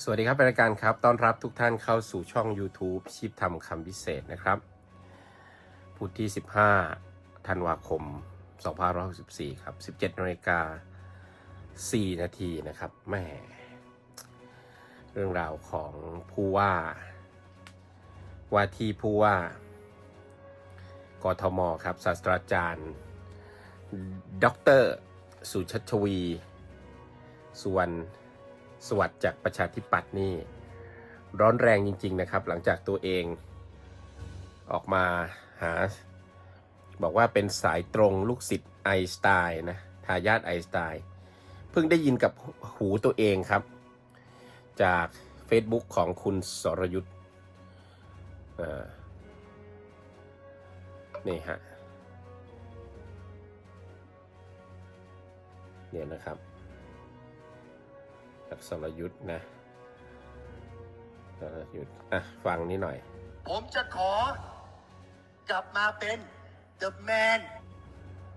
สวัสดีครับรายการครับ ต้อนรับทุกท่านเข้าสู่ช่อง YouTube ชีพทำคำพิเศษนะครับ พุธที่ 15 ธันวาคม 2564 ครับ 17นาฬิกา 4 นาทีนะครับแม่เรื่องราวของผู้ว่า ว่าที่ผู้ว่ากทมครับศาสตราจารย์ด็อกเตอร์สุชัชวี สุวรรณ สวัสดิ์จากประชาธิปัตย์นี่ ร้อนแรงจริง ๆ นะครับ หลังจากตัวเองออกมาหา บอกว่าเป็นสายตรงลูกศิษย์ไอน์สไตน์นะทายาทไอน์สไตน์เพิ่งได้ยินกับหูตัวเองครับ จาก Facebook ของคุณสรยุทธ์นี่ฮะเนี่ยนะครับ จากสรยุทธ์นะสรยุทธ์อะฟังนิดหน่อย ผมจะขอกลับมาเป็น the man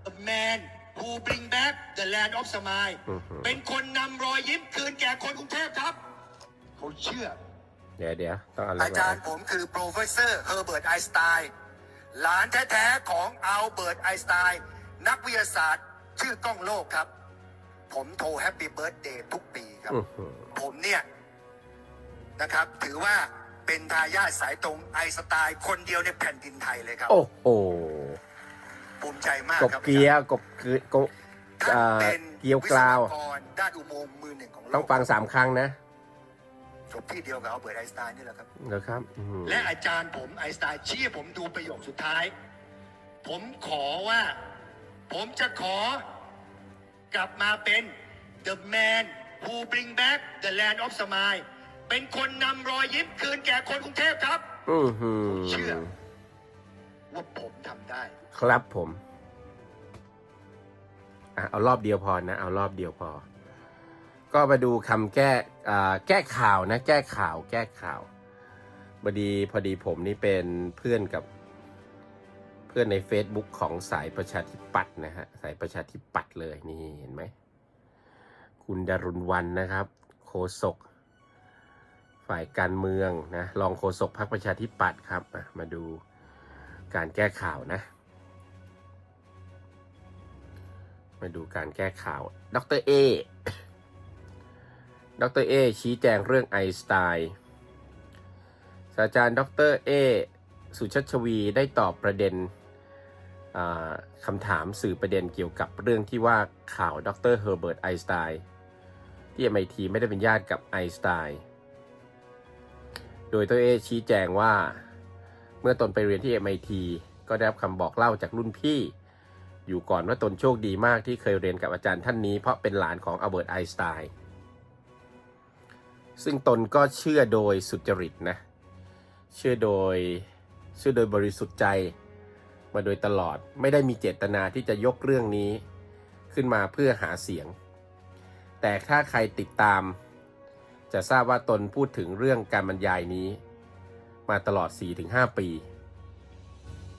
the man who bring back the land of smile อือหือเป็นคนนำรอยยิ้มคืนแก่คนกรุงเทพครับเขาเชื่อ เดี๋ยวเดี๋ยวต้องเอะไรอาจารย์ผมคือโปรเฟสเซอร์เฮอร์เบิร์ตไอน์สไตน์หลานแท้ๆของอัลเบิร์ตไอน์สไตน์นักวิทยาศาสตร์ชื่อกล้องโลกครับ ผมโทรแฮปปี้เบิร์ดเดย์ทุกปี ครับอื้อหือผมเนี่ยนะครับ ถือว่าเป็นทายาทสายตรงไอน์สไตล์คนเดียวในแผ่นดินไทยเลยครับ โอ้โหภูมิใจมากกบครับเกียวกบเกลือกบท่านอ่าเป็นเกียวกราววิศกรด้านอุโมงค์มือหนึ่งของโลกต้องฟังสามครั้งนะจบที่เดียวกับอัลเบิร์ตไอน์สไตน์นี่แหละครับเหรอครับอื้อหือและอาจารย์ผมไอน์สไตน์ชี้ให้ผมดูประโยคสุดท้าย ผมขอว่า ผมจะขอกลับมาเป็น the man who bring back the land of smile เป็นคนนำรอยยิ้มคืนแก่คนกรุงเทพครับอื้อหือเชื่อว่าผมทำได้ ครับผมอะเอารอบเดียวพอนะ เอารอบเดียวพอ ก็มาดูคำแก้อ่าแก้ข่าวนะ แก้ข่าว แก้ข่าวพอดีพอดีผมนี่เป็นเพื่อนกับเพื่อนใน Facebook ของสายประชาธิปัตย์นะฮะ สายประชาธิปัตย์เลยนี่เห็นไหม คุณดารุณวันนะครับโฆษกฝ่ายการเมืองนะรองโฆษกพรรคประชาธิปัตย์ครับ มาดูการแก้ข่าวนะ มาดูการแก้ข่าว ดรเอ ดรเอ ชี้แจงเรื่องไอน์สไตน์ศาสตราจารย์ ดรเอ สุชัชวีได้ตอบประเด็นคำถามสื่อประเด็นเกี่ยวกับเรื่องที่ว่าข่าวดรเฮอร์เบิร์ตไอน์สไตน์ ที่ MIT ไม่ได้เป็นญาติกับไอน์สไตน์ โดยดรเอชี้แจงว่า เมื่อตนไปเรียนที่ MIT ก็ได้รับคำบอกเล่าจากรุ่นพี่ อยู่ก่อนว่าตนโชคดีมากที่เคยเรียนกับอาจารย์ท่านนี้เพราะเป็นหลานของอัลเบิร์ตไอน์สไตน์ซึ่งตนก็เชื่อโดยสุจริตนะ เชื่อโดยเชื่อโดยบริสุทธิ์ใจ มาโดยตลอดไม่ได้มีเจตนาที่จะยกเรื่องนี้ ขึ้นมาเพื่อหาเสียง แต่ถ้าใครติดตาม จะทราบว่าตนพูดถึงเรื่องการบรรยายนี้ มาตลอด 4-5 ปี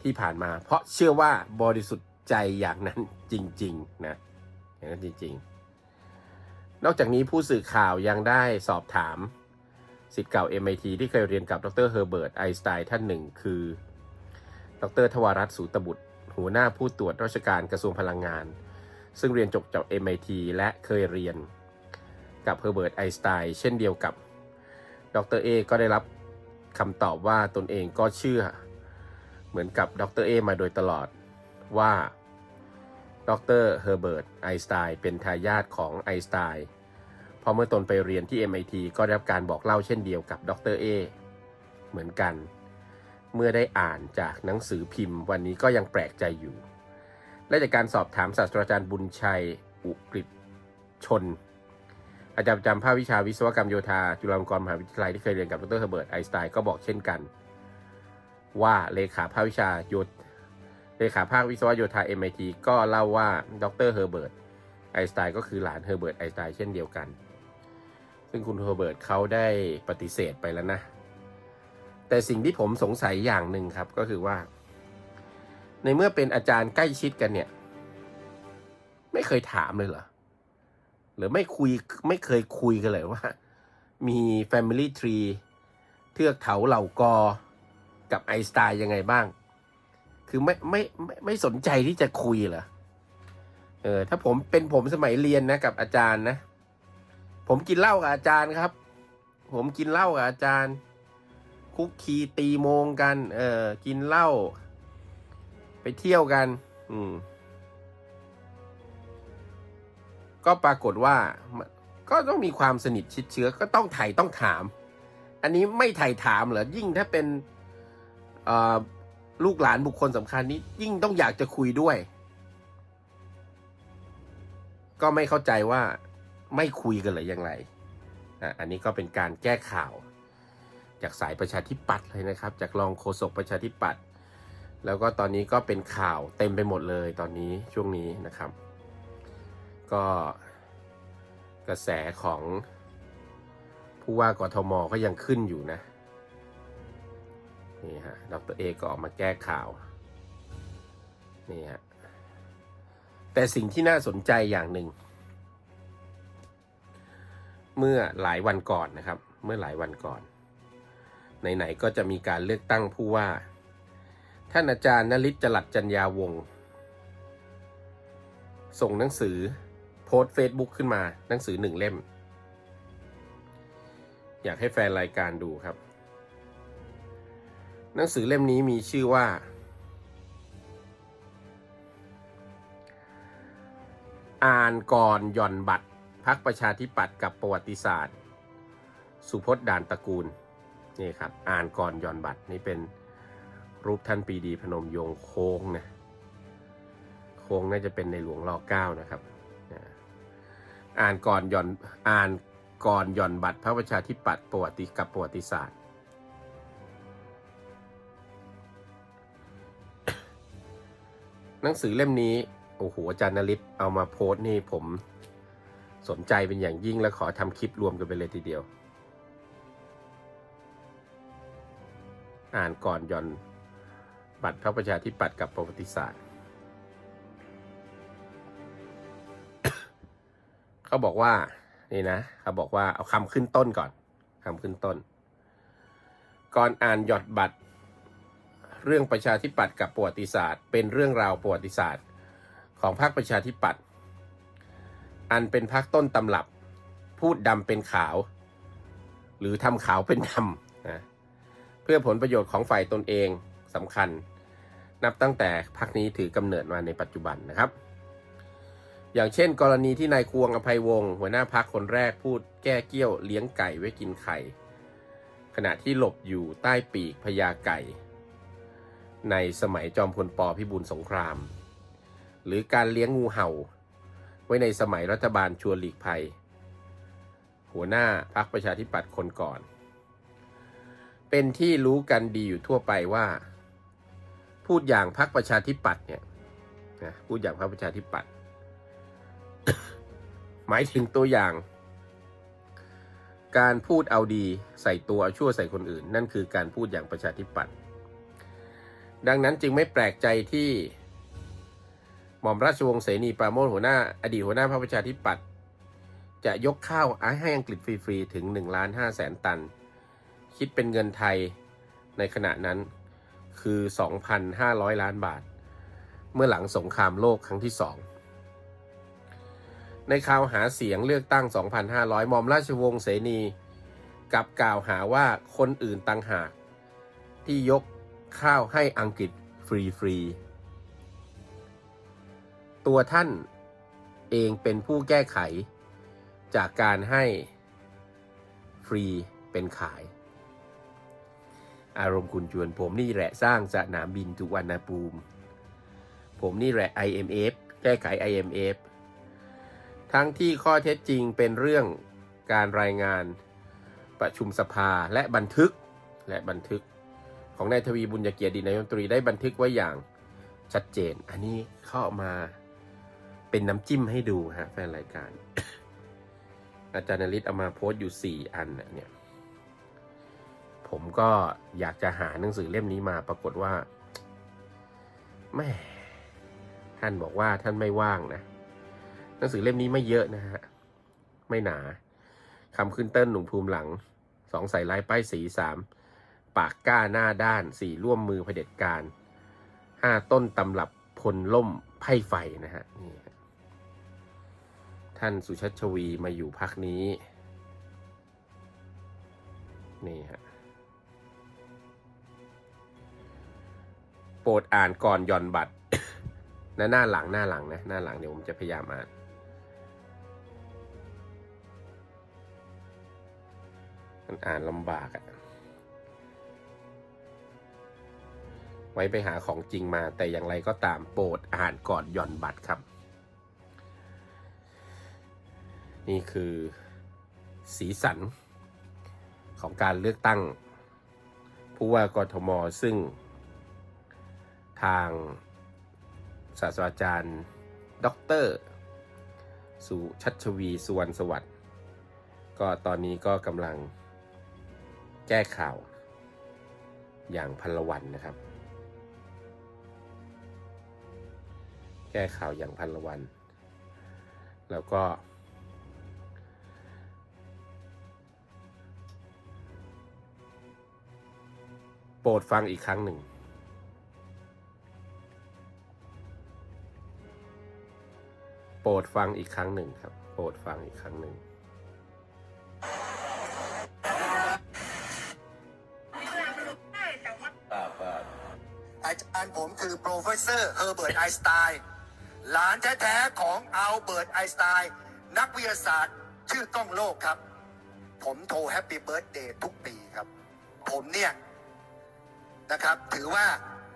ที่ผ่านมา เพราะเชื่อว่าบริสุทธิ์ใจอย่างนั้นจริง ๆ นะอย่างนั้นจริง ๆ นอกจากนี้ผู้สื่อข่าวยังได้สอบถามสิทธิ์เก่า MIT ที่เคยเรียนกับดรเฮอร์เบิร์ตไอน์สไตน์ท่านหนึ่ง คือ ดรทวารัตน์สูตบุตร หัวหน้าผู้ตรวจราชการกระทรวงพลังงาน ซึ่งเรียนจบจาก MIT และเคยเรียนกับเฮอร์เบิร์ตไอน์สไตน์เช่นเดียวกับดรเอก็ได้รับคำตอบว่าตนเองก็เชื่อ เหมือนกับดรเอมาโดยตลอดว่าดรเฮอร์เบิร์ตไอน์สไตน์เป็นทายาทของไอน์สไตน์พราะเมื่อตนไปเรียนที่ MIT ก็ได้รับการบอกเล่าเช่นเดียวกับดรเอเหมือนกัน เมื่อได้อ่านจากหนังสือพิมพ์ วันนี้ก็ยังแปลกใจอยู่ และจากการสอบถามศาสตราจารย์บุญชัย อุกฤษชน อาจารย์ประจำภาควิชาวิศวกรรมโยธา จุฬาลงกรณ์มหาวิทยาลัยที่เคยเรียนกับดรเฮอร์เบิร์ตไอน์สไตน์ก็บอกเช่นกัน ว่าเลขาภาควิชาโยธเลขาภาควิศวโยธา MIT ก็เล่าว่าดรเฮอร์เบิร์ตไอน์สไตน์ก็คือหลานเฮอร์เบิร์ตไอน์สไตน์เช่นเดียวกัน ซึ่งคุณเฮอร์เบิร์ตเขาได้ปฏิเสธไปแล้วนะ แต่สิ่งที่ผมสงสัยอย่างหนึ่งครับก็คือว่า ในเมื่อเป็นอาจารย์ใกล้ชิดกันเนี่ย ไม่เคยถามเลยเหรอ หรือไม่คุยไม่เคยคุยกันเลยว่า มี Family Tree เทือกเถาเหล่ากอ กับไอสไตน์ยังไงบ้าง คือไม่ไม่ไม่ไม่สนใจที่จะคุยเหรอ เออ ถ้าผมเป็นผมสมัยเรียนนะกับอาจารย์นะ ผมกินเหล้ากับอาจารย์ครับ ผมกินเหล้ากับอาจารย์ คุกคีตีโมงกัน เออ กินเหล้า ไปเที่ยวกัน อืม ก็ปรากฏว่า ก็ต้องมีความสนิทชิดเชื้อก็ต้องไถ่ต้องถาม อันนี้ไม่ไถ่ถามเหรอยิ่งถ้าเป็นเอ่อลูกหลานบุคคลสำคัญนี้ ยิ่งต้องอยากจะคุยด้วย ก็ไม่เข้าใจว่าไม่คุยกันเลยอย่างไรอะอันนี้ก็เป็นการแก้ข่าว จากสายประชาธิปัตย์เลยนะครับ จากรองโฆษกประชาธิปัตย์ แล้วก็ตอนนี้ก็เป็นข่าวเต็มไปหมดเลยตอนนี้ช่วงนี้นะครับ ก็กระแสของผู้ว่ากทมก็ยังขึ้นอยู่นะนี่ฮะดรเอก็ออกมาแก้ข่าวนี่ฮะแต่สิ่งที่น่าสนใจอย่างหนึ่ง เมื่อหลายวันก่อนนะครับ เมื่อหลายวันก่อนไหนๆก็จะมีการเลือกตั้งผู้ว่า ท่านอาจารย์นฤทธิ์จลัดจัญญาวง ส่งหนังสือโพสต์เฟซบุ๊กขึ้นมาหนังสือหนึ่งเล่ม อยากให้แฟนรายการดูครับ หนังสือเล่มนี้มีชื่อว่า อ่านก่อนหย่อนบัตรพักประชาธิปัตย์กับประวัติศาสตร์ สุพจน์ด่านตระกูลนี่ครับ อ่านก่อนหย่อนบัตรนี่เป็น รูปท่านปีดีพนมยงโค้งนะโค้งน่าจะเป็นในหลวงรอเก้านะครับนะอ่านก่อนหย่อนอ่านก่อนหย่อนบัตรพระประชาธิปัตย์ประวัติกับประวัติศาสตร์ หนังสือเล่มนี้โอ้โหอาจารย์นฤทธิ์เอามาโพสต์นี่ผมสนใจเป็นอย่างยิ่งและขอทำคลิปรวมกันไปเลยทีเดียว อ่านก่อนย่อน บัตรพระประชาธิปัตย์กับประวัติศาสตร์ เขาบอกว่านี่นะเขาบอกว่าเอาคำขึ้นต้นก่อนคำขึ้นต้น ก่อนอ่านหยอดบัตร เรื่องประชาธิปัตย์กับประวัติศาสตร์ เป็นเรื่องราวประวัติศาสตร์ ของพรรคประชาธิปัตย์อันเป็นพรรคต้นตำรับ พูดดำเป็นขาว หรือทำขาวเป็นดำนะเพื่อผลประโยชน์ของฝ่ายตนเอง สำคัญ นับตั้งแต่พรรคนี้ถือกำเนิดมาในปัจจุบันนะครับ อย่างเช่น กรณีที่นายควงอภัยวงศ์หัวหน้าพักคนแรกพูดแก้เกี้ยวเลี้ยงไก่ไว้กินไข่ ขณะที่หลบอยู่ใต้ปีกพญาไก่ ในสมัยจอมพลปพิบูลสงคราม หรือการเลี้ยงงูเห่า ไว้ในสมัยรัฐบาลชวนหลีกภัย หัวหน้าพรรคประชาธิปัตย์คนก่อนเป็นที่รู้กันดีอยู่ทั่วไปว่า พูดอย่างพรรคประชาธิปัตย์เนี่ยนะพูดอย่างพรรคประชาธิปัตย์หมายถึงตัวอย่าง การพูดเอาดีใส่ตัวเอาชั่วใส่คนอื่น นั่นคือการพูดอย่างประชาธิปัตย์ดังนั้นจึงไม่แปลกใจที่หม่อมราชวงศ์เสนีปราโมทหัวหน้า อดีตหัวหน้าพรรคประชาธิปัตย์จะยกข้าวให้อังกฤษฟรี ๆ ถึง1ล้าน5แสนตัน คิดเป็นเงินไทยในขณะนั้น คือ 2,500 ล้านบาท เมื่อหลังสงครามโลกครั้งที่สองในข่าวหาเสียงเลือกตั้ง 2,500หม่อมราชวงศ์เสนีกับกล่าวหาว่าคนอื่นต่างหาก ที่ยกข้าวให้อังกฤษฟรีๆ ตัวท่านเองเป็นผู้แก้ไขจากการให้ฟรีเป็นขาย อารมณ์คุณจวนผมนี่แหละสร้างสนามบินทุกวันนาภูมิ ผมนี่แหละ IMF แก้ไข IMF ทั้งที่ข้อเท็จจริงเป็นเรื่องการรายงานประชุมสภาและบันทึกและบันทึกของนายทวีบุญยเกียรตินายมนตรีได้บันทึกไว้อย่างชัดเจน อันนี้เข้ามาเป็นน้ำจิ้มให้ดูฮะแฟนรายการ อาจารย์นฤทธิ์เอามาโพสต์อยู่ 4 อันเนี่ย ผมก็อยากจะหาหนังสือเล่มนี้มาปรากฏว่าแม่ท่านบอกว่าท่านไม่ว่างนะ หนังสือเล่มนี้ไม่เยอะนะฮะ ไม่หนาคำขึ้นเต้นหนุ่มภูมิหลังสองใส่ลายป้ายสีสามปากกล้าหน้าด้านสี่ร่วมมือเผด็จการห้าต้นตำรับพลล่มไพ่ไฟนะฮะนี่ฮะท่านสุชัชวีมาอยู่พักนี้ นี่ฮะ รดอ่านก่อนหย่อนบัตรนะหน้าหลังหน้าหลังนะหน้าหลังเดี๋ยวผมจะพยายามอ่านมันอ่านลำบากอะไว้ไปหาของจริงมาแต่อย่างไรก็ตามโปรดอ่านก่อนหย่อนบัตรครับ นี่คือสีสันของการเลือกตั้ง ผู้ว่ากทมซึ่ง ทางศาสตราจารย์ด็อกเตอร์สุชัชวีสุวรรณสวัสดิ์ก็ตอนนี้ก็กำลังแก้ข่าว อย่างพันละวันนะครับ แก้ข่าวอย่างพันละวัน แล้วก็ โปรดฟังอีกครั้งหนึ่ง รดฟังอีกครั้งหนึ่งครับ โปรดฟังอีกครั้งหนึ่งอาจารย์ผมคือโปรเฟสเซอร์เฮอร์เบิร์ตไอสไตน์หลานแท้ๆของอัลเบิร์ตไอสไตน์นักวิทยาศาสตร์ชื่อก้องโลกครับ ผมโทรแฮปปี้เบิร์ดเดย์ทุกปีครับ ผมเนี่ยนะครับถือว่า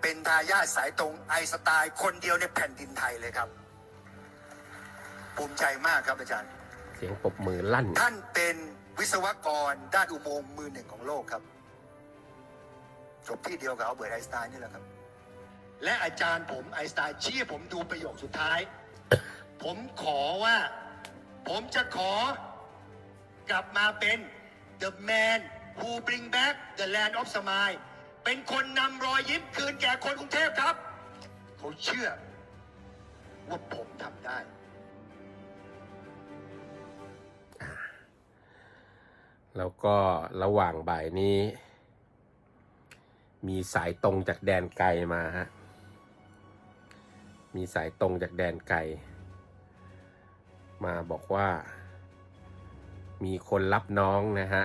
เป็นทายาทสายตรงไอสไตน์คนเดียวในแผ่นดินไทยเลยครับ ภูมิใจมากครับอาจารย์ เสียงปรบมือลั่น ท่านเป็นวิศวกรด้านอุโมงค์มือหนึ่งของโลกครับ จบที่เดียวกับอัลเบิร์ตไอน์สไตน์นี่แหละครับ และอาจารย์ผมไอน์สไตน์ชี้ให้ผมดูประโยคสุดท้าย ผมขอว่า ผมจะขอกลับมาเป็น the man who bring back the land of smile เป็นคนนำรอยยิ้มคืนแก่คนกรุงเทพครับ เขาเชื่อ ว่าผมทำได้ แล้วก็ระหว่างบ่ายนี้ มีสายตรงจากแดนไกลมาฮะ มีสายตรงจากแดนไกล มาบอกว่า มีคนรับน้องนะฮะ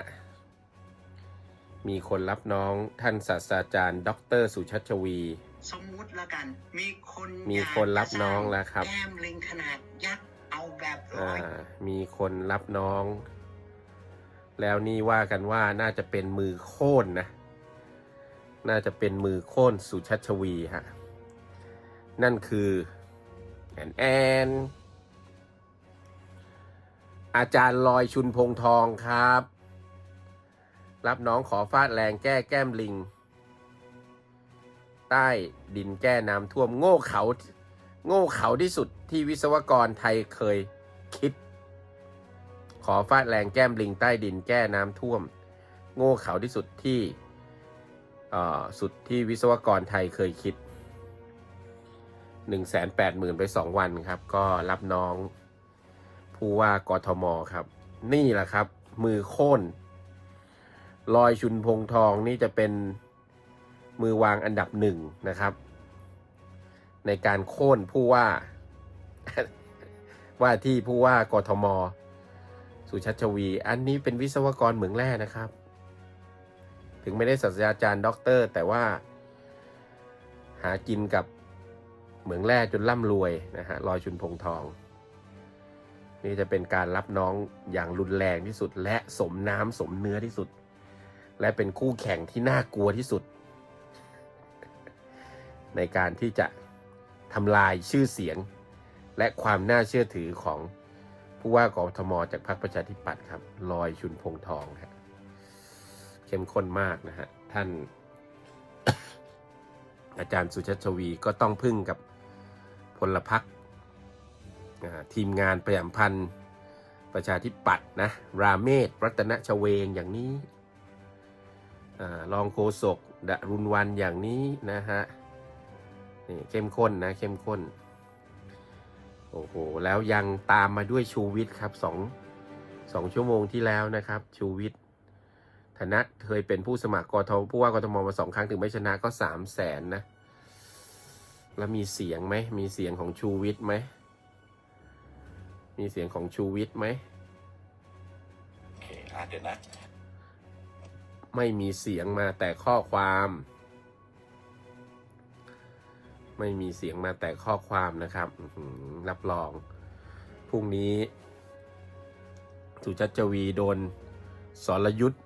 มีคนรับน้องท่านศาสตราจารย์ ดร สุชัชวี สมมุติแล้วกัน มีคนมีอยากคนรับน้องแล้วครับแก้มลิงขนาดยักษ์เอาแบบร้อ่าอยมีคนรับน้อง แล้วนี่ว่ากันว่าน่าจะเป็นมือโค่นนะ น่าจะเป็นมือโค่นสุชัชวีฮะ นั่นคือแอนแอน อาจารย์ลอยชุนพงทองครับ รับน้องขอฟาดแรงแก้แก้มลิง ใต้ดินแก้น้ำท่วมโง่เขา โง่เขาที่สุดที่วิศวกรไทยเคย ขอฟาดแรงแก้มลิงใต้ดินแก้น้ำท่วม โง่เขาที่สุดที่สุดที่วิศวกรไทยเคยคิด 1 8 0 0 0 0 ไป 2 วันครับ ก็รับน้องผู้ว่ากทมครับ นี่แหละครับ มือโค่นลอยชุนพงทองนี่จะเป็นมือวางอันดับหนึ่งนะครับ ในการโค่นผู้ว่า ว่าที่ผู้ว่ากทม สุชัชวี อันนี้เป็นวิศวกรเหมืองแร่นะครับ ถึงไม่ได้ศาสตราจารย์ด็อกเตอร์ แต่ว่า หากินกับเหมืองแร่จนร่ำรวยนะฮะลอยชุนพงทอง นี่จะเป็นการรับน้องอย่างรุนแรงที่สุด และสมน้ำสมเนื้อที่สุด และเป็นคู่แข่งที่น่ากลัวที่สุด ในการที่จะทำลายชื่อเสียง และความน่าเชื่อถือของ ผู้ว่ากทมจากพรรคประชาธิปัตย์ครับลอยชุนพงทองฮะเข้มข้นมากนะฮะท่าน อาจารย์สุชัชวีก็ต้องพึ่งกับพลพรรคทีมงานประยำพันธ์ประชาธิปัตย์นะ ราเมศรัตนชเวงอย่างนี้รองโฆษกดรุณวันอย่างนี้นะฮะนี่เข้มข้นนะ เข้มข้น โอ้โห แล้วยังตามมาด้วยชูวิทย์ครับสองสองชั่วโมงที่แล้วนะครับ ชูวิทย์ฐานะเคยเป็นผู้สมัครกทมผู้ว่ากทมมาสองครั้งถึงไม่ชนะก็สามแสนนะ แล้วมีเสียงไหม มีเสียงของชูวิทย์ไหม มีเสียงของชูวิทย์ไหมโอเคอะเดี๋ยวนะ ไม่มีเสียงมาแต่ข้อความ ไม่มีเสียงมาแต่ข้อความนะครับรับรองพรุ่งนี้สุชัชวีโดนสรยุทธ์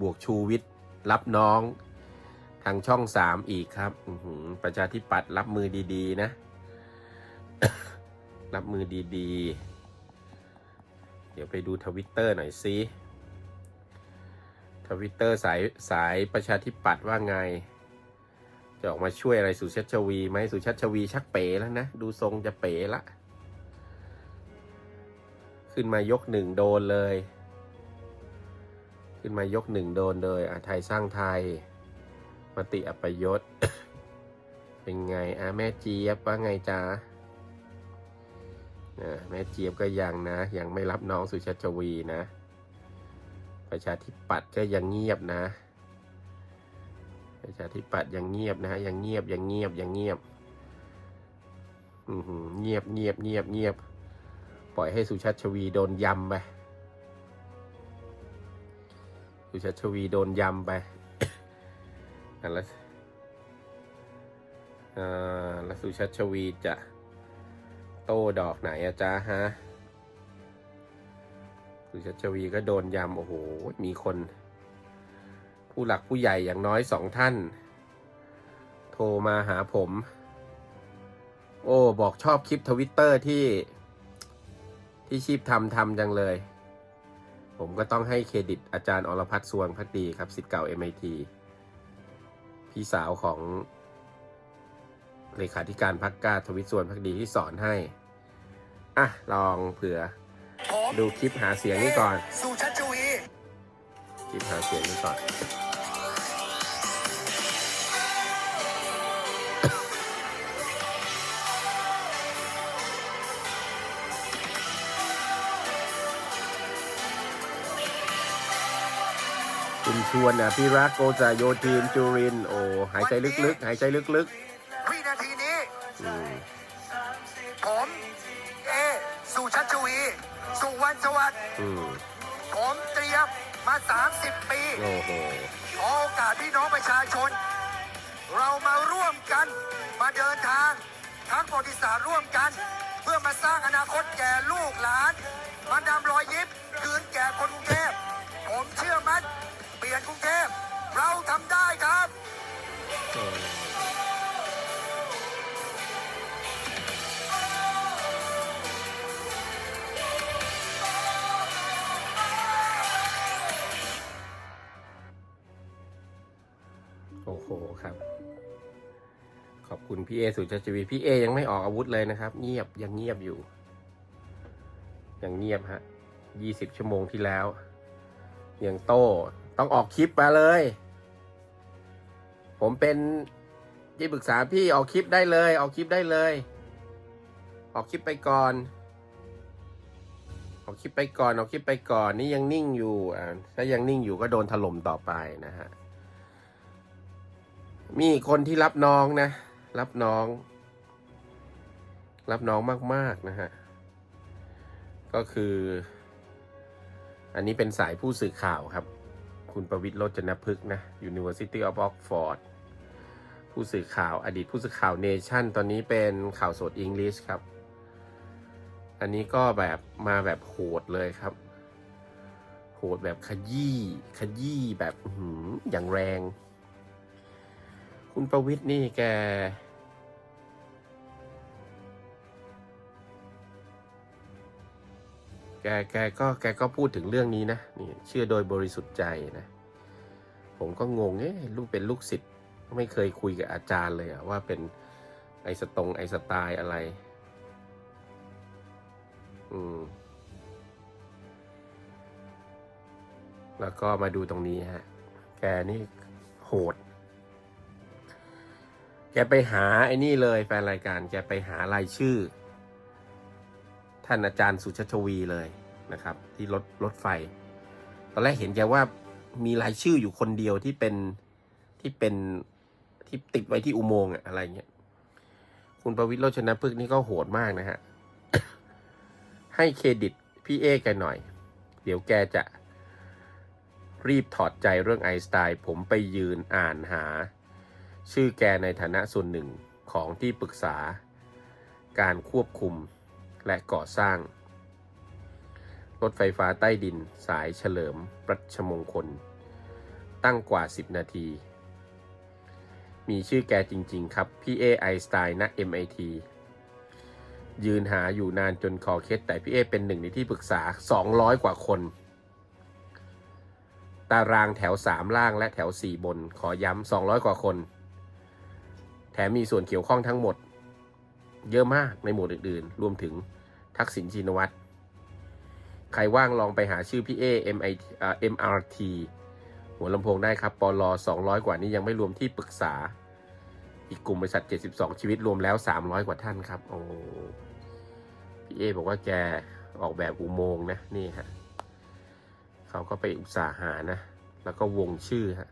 บวกชูวิทย์รับน้อง ทางช่องสามอีกครับประชาธิปัตย์รับมือดีๆ นะ รับมือดีๆ เดี๋ยวไปดูทวิตเตอร์หน่อยซิทวิตเตอร์สายสายประชาธิปัตย์ว่าไง จะออกมาช่วยอะไรสุชัชวีไหมสุชัชวีชักเป๋แล้วนะ ดูทรงจะเป๋ละ ขึ้นมายกหนึ่งโดนเลย ขึ้นมายกหนึ่งโดนเลยอะไทยสร้างไทย มติอัปยศ เป็นไงอะแม่เจี๊ยบว่าไงจ๊ะแม่เจี๊ยบก็ยังนะ ยังไม่รับน้องสุชัชวีนะ ประชาธิปัตย์ก็ยังเงียบนะ ประชาธิปัตย์ยังเงียบนะฮะยังเงียบยังเงียบยังเงียบเงียบเงียบเงียบเงียบ ปล่อยให้สุชัชวีโดนยำไปสุชัชวีโดนยำไปอะแล้วแล้วสุชัชวีจะโต้ดอกไหนอะจ๊ะฮะสุชัชวีก็โดนยำโอ้โหมีคน ผู้หลักผู้ใหญ่อย่างน้อยสองท่าน โทรมาหาผม โอ้ บอกชอบคลิปทวิตเตอร์ที่ที่ชีพทำทำจังเลย ผมก็ต้องให้เครดิตอาจารย์อรพัฒน์สวงพักดีครับสิทธิ์เก่า MIT พี่สาวของเลขาธิการพักกล้าทวิตส่วนพักดีที่สอนให้ อะ ลองเผื่อผมดูคลิปหาเสียงนี้ก่อน สุชัชวี คลิปหาเสียงนี้ก่อน ชวนอะพี่รักโกจาโยทีนจูรินทร์โอ้หายใจลึกๆ หายใจลึกวินาทีนี้ ๆอืมผมเอสุชัชวี สุวรรณสวัสดิ์อืมผมเตรียมมา 30 ปีโอ้โห ขอโอกาสพี่น้องประชาชน เรามาร่วมกันมาเดินทางทั้งประวัติศาสตร์ร่วมกัน เพื่อมาสร้างอนาคตแก่ลูกหลาน มานำรอยยิ้มคืนแก่คนกรุงเทพผมเชื่อมั่นเปลี่ ยนกรุงเทพเราทำได้ครับ โอ้โหครับ ขอบคุณพี่เอสุชาชวีพี่เอยังไม่ออกอาวุธเลยนะครับ เงียบยังเงียบอยู่ ยังเงียบฮะยี่สิบชั่วโมงที่แล้ว ยังโต้ ต้องออกคลิปมาเลย ผมเป็นที่ปรึกษาพี่ออกคลิปได้เลย ออกคลิปได้เลย ออกคลิปไปก่อน ออกคลิปไปก่อนออกคลิปไปก่อนนี่ยังนิ่งอยู่อ่าถ้ายังนิ่งอยู่ก็โดนถล่มต่อไปนะฮะมีคนที่รับน้องนะ รับน้อง รับน้องมาก ๆ นะฮะ ก็คือ อันนี้เป็นสายผู้สื่อข่าวครับ คุณประวิทย์โรจนพฤกษ์นะ University of Oxford ผู้สื่อข่าวอดีตผู้สื่อข่าวเนชั่น ตอนนี้เป็นข่าวสดอังกฤษครับ อันนี้ก็แบบมาแบบโหดเลยครับ โหดแบบขยี้ขยี้แบบอื้อหืออย่างแรง คุณประวิทย์นี่แก แกแกก็แกก็พูดถึงเรื่องนี้นะนี่เชื่อโดยบริสุทธิ์ใจนะ ผมก็งงเอ๊ะลูกเป็นลูกศิษย์ไม่เคยคุยกับอาจารย์เลยอะว่าเป็นไอสตรงไอสไตล์อะไร อืม แล้วก็มาดูตรงนี้ฮะ แกนี่โหด แกไปหาไอ้นี่เลยแฟนรายการ แกไปหารายชื่อ ท่านอาจารย์สุชาชวีเลยนะครับ ที่รถรถไฟ ตอนแรกเห็นแกว่ามีรายชื่ออยู่คนเดียวที่เป็นที่เป็นที่ติดไว้ที่อุโมงค์อะไรเงี้ยคุณประวิตรโรจนพฤกษ์นี่ก็โหดมากนะฮะ ให้เครดิตพี่เอแกหน่อย เดี๋ยวแกจะรีบถอดใจเรื่องไอน์สไตน์ผมไปยืนอ่านหา ชื่อแกในฐานะส่วนหนึ่งของที่ปรึกษาการควบคุม และก่อสร้าง รถไฟฟ้าใต้ดินสายเฉลิมปรัชมงคล ตั้งกว่า 10 นาที มีชื่อแกจริง ๆ ครับ พี่เอไอสไตน์ณ MIT ยืนหาอยู่นานจนคอเคล็ดแต่พี่เอเป็นหนึ่งในที่ปรึกษา 200 กว่าคน ตารางแถว 3 ล่างและแถว 4 บนขอย้ำ200 กว่าคน แถมมีส่วนเกี่ยวข้องทั้งหมด เยอะมากในหมวดอื่นๆ รวมถึงทักษิณชินวัตร ใครว่างลองไปหาชื่อพี่เอ MIT อ่า MRT หัวลำโพงได้ครับปลอ200 กว่านี้ยังไม่รวมที่ปรึกษา อีกกลุ่มบริษัท 72 ชีวิตรวมแล้ว 300 กว่าท่านครับ โอ้พี่เอบอกว่าแกออกแบบอุโมงค์นะ นี่ฮะเขาก็ไปอุตสาหานะ แล้วก็วงชื่อฮะ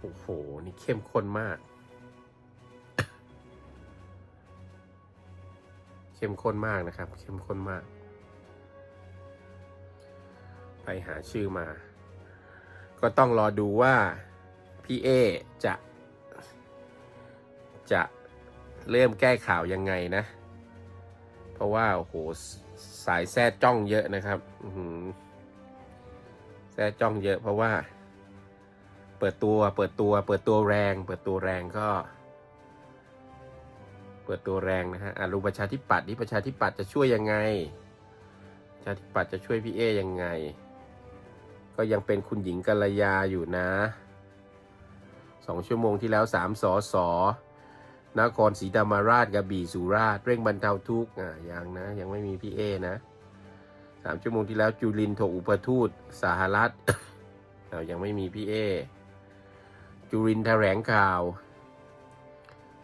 โอ้โห นี่เข้มข้นมาก เข้มข้นมากนะครับ เข้มข้นมาก ไปหาชื่อมา ก็ต้องรอดูว่าพี่เอจะ จะเริ่มแก้ข่าวยังไงนะ เพราะว่าโอ้โหสายแซ่จ้องเยอะนะครับแซ่จ้องเยอะเพราะว่า เปิดตัวเปิดตัว เปิดตัวแรง เปิดตัวแรงก็ เปิดตัวแรงนะฮะอะรูประชาธิปัตย์นี่ประชาธิปัตย์จะช่วยยังไง ประชาธิปัตย์จะช่วยพี่เอยังไง ก็ยังเป็นคุณหญิงกัลยาอยู่นะสองชั่วโมงที่แล้วสามสอสอนครศรีธรรมราชกระบี่สุราษฎร์เร่งบรรเทาทุกข์อะยังนะ ยังไม่มีพี่เอนะสามชั่วโมงที่แล้วจุลินโถอุปทูตสหรัฐอะยังไม่มีพี่เอ จุรินท์แถลงข่าว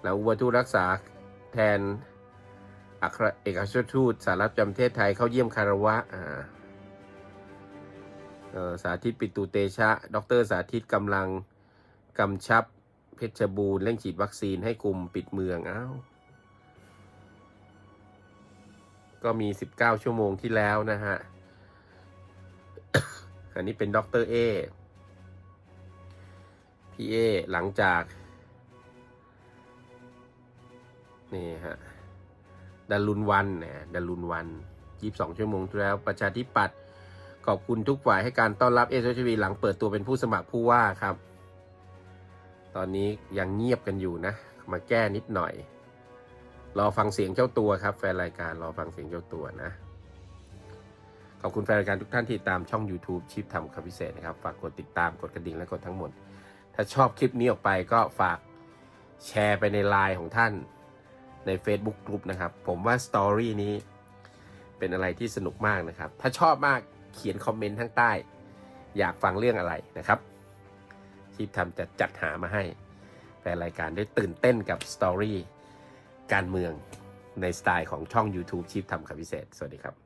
แล้วอุปทูตรักษา แทนอัครเอกอัครราชทูตสหรัฐประจำประเทศไทยเข้าเยี่ยมคารวะอ่าสาธิตปิตุเตชะ ดรสาธิตกำลังกำชับเพชรบูรณ์เร่งฉีดวัคซีนให้กลุ่มปิดเมืองอ้าวก็มี 19 ชั่วโมงที่แล้วนะฮะ อันนี้เป็นดรเอพี่เอหลังจาก นี่ฮะดารุนวันนี่ดารุนวันยี่สิบสองชั่วโมงแล้วประชาธิปัตย์ขอบคุณทุกฝ่ายให้การต้อนรับเอสชวีหลังเปิดตัวเป็นผู้สมัครผู้ว่าครับ ตอนนี้ยังเงียบกันอยู่นะ มาแก้นิดหน่อย รอฟังเสียงเจ้าตัวครับ แฟนรายการรอฟังเสียงเจ้าตัวนะ ขอบคุณแฟนรายการทุกท่านที่ตามช่อง YouTube ชิปทำคำพิเศษนะครับ ฝากกดติดตามกดกระดิ่งและกดทั้งหมด ถ้าชอบคลิปนี้ออกไปก็ฝากแชร์ไปในไลน์ของท่าน ใน Facebook กลุ่มนะครับ ผมว่าสตอรี่นี้เป็นอะไรที่สนุกมากนะครับ ถ้าชอบมากเขียนคอมเมนต์ข้างใต้ อยากฟังเรื่องอะไรนะครับ ชีพทำจะจัดหามาให้แฟนรายการได้ตื่นเต้นกับสตอรี่การเมืองในสไตล์ของช่อง YouTube ชีพทำคำพิเศษ สวัสดีครับ